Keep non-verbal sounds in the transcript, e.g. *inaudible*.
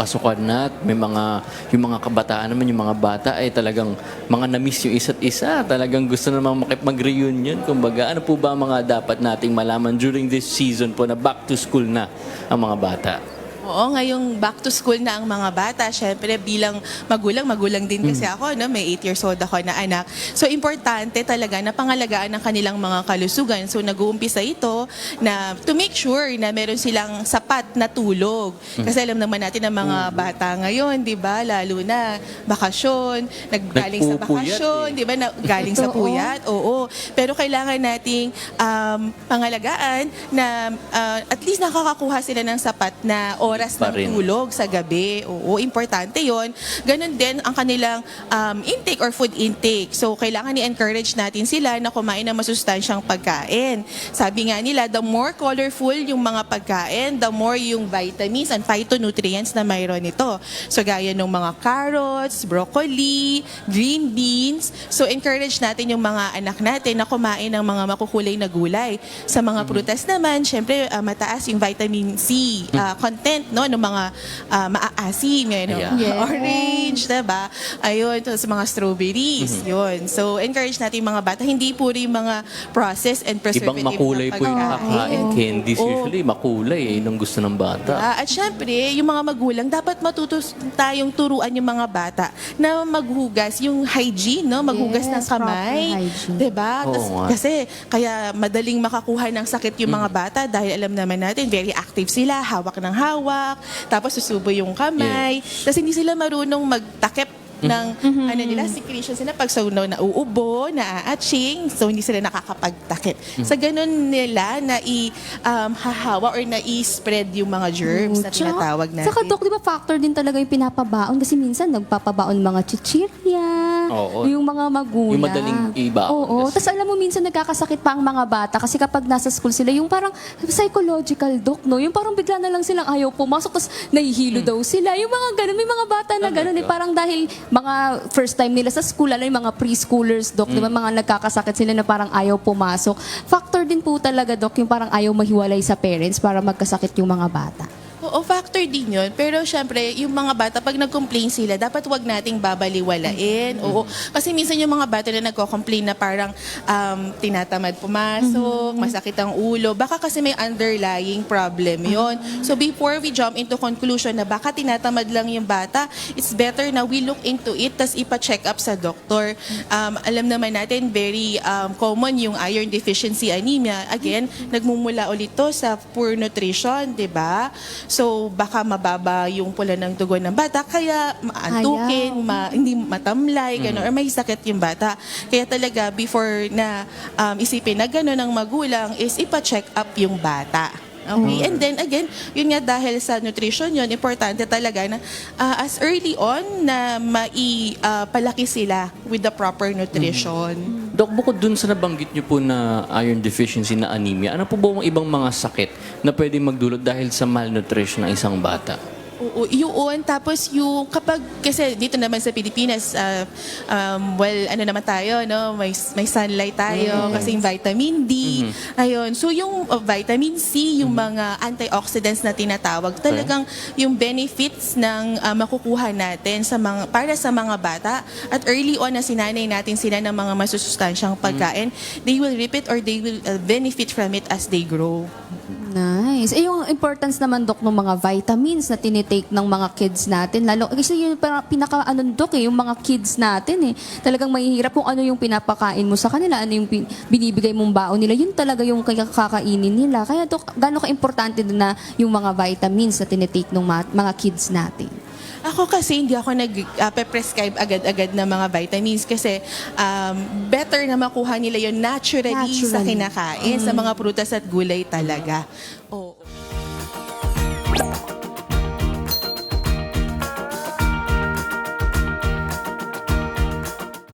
pasukan na at may mga, yung mga kabataan naman, yung mga bata ay talagang mga na-miss yung isa't isa. Talagang gusto makip mag-reunion. Kumbaga, ano po ba ang mga dapat nating malaman during this season po na back to school na ang mga bata? Oo, ngayong back to school na ang mga bata. Siyempre, bilang magulang, magulang din kasi ako, no? may 8 years old ako na anak. So, importante talaga na pangalagaan ng kanilang mga kalusugan. So, nag-uumpisa ito na to make sure na meron silang sapat na tulog. Kasi alam naman natin ang mga bata ngayon, di ba? Lalo na bakasyon, naggaling sa Nagpupuyat bakasyon, eh. di ba? Na, galing sa *laughs* Totoo. puyat, oo. Pero kailangan nating um, pangalagaan na uh, at least nakakakuha sila ng sapat na oras Pa ng rin. tulog sa gabi. Oo, importante yon. Ganon din ang kanilang um, intake or food intake. So, kailangan i-encourage natin sila na kumain ng masustansyang pagkain. Sabi nga nila, the more colorful yung mga pagkain, the more yung vitamins and phytonutrients na mayroon ito. So, gaya ng mga carrots, broccoli, green beans. So, encourage natin yung mga anak natin na kumain ng mga makukulay na gulay. Sa mga prutas naman, syempre, ah, mataas yung vitamin C ah, content no ng mga ah, maaasim, ngayon, Yeah. Yes. orange, diba? Ayun, to, sa mga strawberries, yun. So, encourage natin yung mga bata, hindi puro yung mga processed and preservative Ibang makulay po yung pagkain. kakain. Candies usually, makulay eh, nung gusto ng bata. Ah, at syempre, yung mga magulang, dapat matutos tayong turuan yung mga bata na maghugas, yung hygiene, no? Maghugas Yes, ng kamay. proper hygiene. 'Di ba? Oo Tas-. Kasi, kaya madaling makakuha ng sakit yung mga bata dahil alam naman natin, very active sila, hawak ng hawak, tapos susubo yung kamay. Tapos hindi sila marunong magtakip ng ano nila, secretion sila pag sa na nauubo, naaaching, so hindi sila nakakapagtakip. Sa ganun nila na i um, hahawa or na i-spread yung mga germs na Tsaka- tinatawag natin. Saka, Dok, di ba factor din talaga yung pinapabaon? Kasi minsan nagpapabaon mga chichirya, Oo. yung mga magulang. Yung madaling ibaon Oo. kasi. Tapos alam mo, minsan nagkakasakit pa ang mga bata kasi kapag nasa school sila, yung parang psychological, Dok, no? Yung parang bigla na lang silang ayaw pumasok, tapos nahihilo daw sila. Yung mga ganun, may mga bata na Oh ganun, eh, parang dahil mga first time nila sa school, alam yung mga preschoolers, Dok, di ba, mga nagkakasakit sila na parang ayaw pumasok. Factor din po talaga, Dok, yung parang ayaw mahiwalay sa parents para magkasakit yung mga bata. Oo, factor din yun. Pero syempre, yung mga bata, pag nag-complain sila, dapat wag nating babaliwalain. Oo. Kasi minsan yung mga bata na nagko-complain na parang um, tinatamad pumasok, masakit ang ulo, baka kasi may underlying problem yon. So before we jump into conclusion na baka tinatamad lang yung bata, it's better na we look into it, tas ipa-check up sa doktor. Um, alam naman natin, very um, common yung iron deficiency anemia. Again, nagmumula ulit to sa poor nutrition, di ba? So, baka mababa yung pula ng dugo ng bata, kaya maantukin, Ayaw. ma, hindi matamlay, gano'n, or may sakit yung bata. Kaya talaga, before na um, isipin na gano'n ng magulang, is ipa-check up yung bata. Okay? And then again, yun nga dahil sa nutrition yun, importante talaga na ah, as early on na mai-palaki sila with the proper nutrition. Dok, bukod dun sa nabanggit niyo po na iron deficiency na anemia, ano po ba ang ibang mga sakit na pwedeng magdulot dahil sa malnutrition ng isang bata? Oo, yun. Tapos yung kapag, kasi dito naman sa Pilipinas, ah, um, well, ano naman tayo, no? May, may sunlight tayo, kasi yung vitamin D. Ayun. So yung uh, vitamin C, yung mga antioxidants na tinatawag, talagang yung benefits ng ah, makukuha natin sa mga, para sa mga bata at early on na sinanay natin sila ng mga masusustansyang pagkain, they will reap it or they will uh, benefit from it as they grow. Nice. Eh, yung importance naman, Dok, ng mga vitamins na tinitake ng mga kids natin. Lalo, kasi yung parang pinaka, ano, Dok, eh, yung mga kids natin, eh. Talagang mahihirap kung ano yung pinapakain mo sa kanila, ano yung binibigay mong baon nila. Yun talaga yung kakainin nila. Kaya, Dok, gano'n ka-importante na yung mga vitamins na tinitake ng mga, mga kids natin. Ako kasi hindi ako nag-prescribe agad-agad ng mga vitamins kasi um, better na makuha nila yon naturally, sa Naturally. kinakain, sa mga prutas at gulay talaga. Oh.